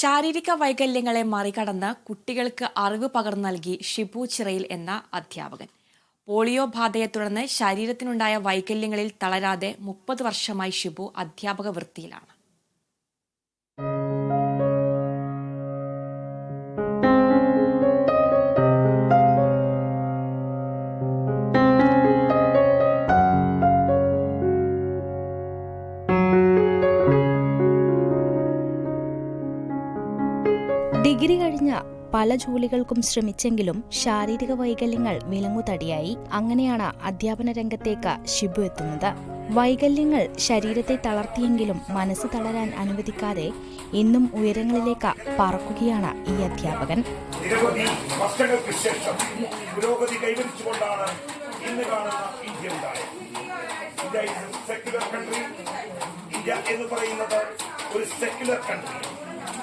ശാരീരിക വൈകല്യങ്ങളെ മറികടന്ന് കുട്ടികൾക്ക് അറിവ് പകർന്നു നൽകി ഷിബു ചിറയിൽ എന്ന അധ്യാപകൻ. പോളിയോ ബാധയെ തുടർന്ന് ശരീരത്തിനുണ്ടായ വൈകല്യങ്ങളിൽ തളരാതെ മുപ്പത് വർഷമായി ഷിബു അധ്യാപക വൃത്തിയിലാണ്. ഡിഗ്രി കഴിഞ്ഞ പല ജോലികൾക്കും ശ്രമിച്ചെങ്കിലും ശാരീരിക വൈകല്യങ്ങൾ വിലങ്ങുതടിയായി. അങ്ങനെയാണ് അധ്യാപന രംഗത്തേക്ക് ഷിബു എത്തുന്നത്. വൈകല്യങ്ങൾ ശരീരത്തെ തളർത്തിയെങ്കിലും മനസ്സ് തളരാൻ അനുവദിക്കാതെ ഇന്നും ഉയരങ്ങളിലേക്ക് പറക്കുകയാണ് ഈ അധ്യാപകൻ. കൈവരിച്ചുകൊണ്ടാണ് കാണുന്ന India India secular country India എന്ന് പറയുന്നത് ഒരു സെക്യുലർ കൺട്രി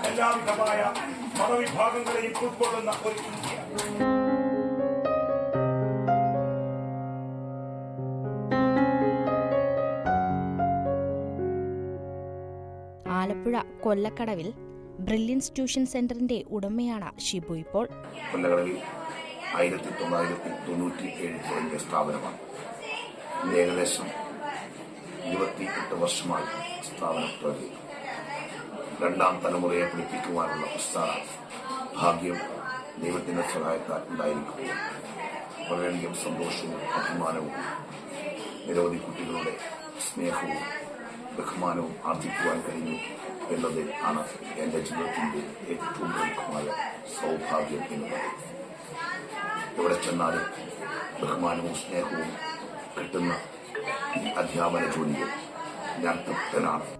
എല്ലാവിധമായ മതവിഭാഗങ്ങളെയും ഉൾക്കൊള്ളുന്ന ഒരു ഇന്ത്യ. ആലപ്പുഴ കൊല്ലക്കടവിൽ ബ്രില്യൻസ് ട്യൂഷൻ സെന്ററിന്റെ ഉടമയാണ് ഷിബു ഇപ്പോൾ. കൊല്ലക്കടവിൽ ആയിരത്തി തൊള്ളായിരത്തി തൊണ്ണൂറ്റി ഏഴ് തുടങ്ങിയ സ്ഥാപനമാണ് ഏകദേശം ഇരുപത്തി എട്ട് വർഷമായി സ്ഥാപനം തുടങ്ങി രണ്ടാം തലമുറയെ പഠിപ്പിക്കുവാനുള്ള ഉത്സാഹ ഭാഗ്യം ദൈവത്തിന്റെ സഹായത്താൽ ഉണ്ടായിരിക്കും വളരെയധികം സന്തോഷവും അഭിമാനവും നിരവധി കുട്ടികളുടെ സ്നേഹവും ബഹുമാനവും ആർജിക്കുവാൻ കഴിഞ്ഞു എന്നത് ആണ് എന്റെ ജീവിതത്തിന്റെ ഏറ്റവും പ്രമുഖമായ സൗഭാഗ്യം എന്നത്. എവിടെ ചെന്നാലും ബഹുമാനവും സ്നേഹവും കിട്ടുന്ന ഈ അധ്യാപന ജോലിയിൽ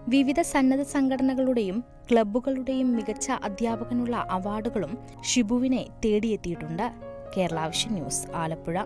വിവിധ സന്നദ്ധ സംഘടനകളുടെയും ക്ലബ്ബുകളുടെയും മികച്ച അധ്യാപകനുള്ള അവാർഡുകളും ഷിബുവിനെ തേടിയെത്തിയിട്ടുണ്ട്. Kerala vision news Alappuzha.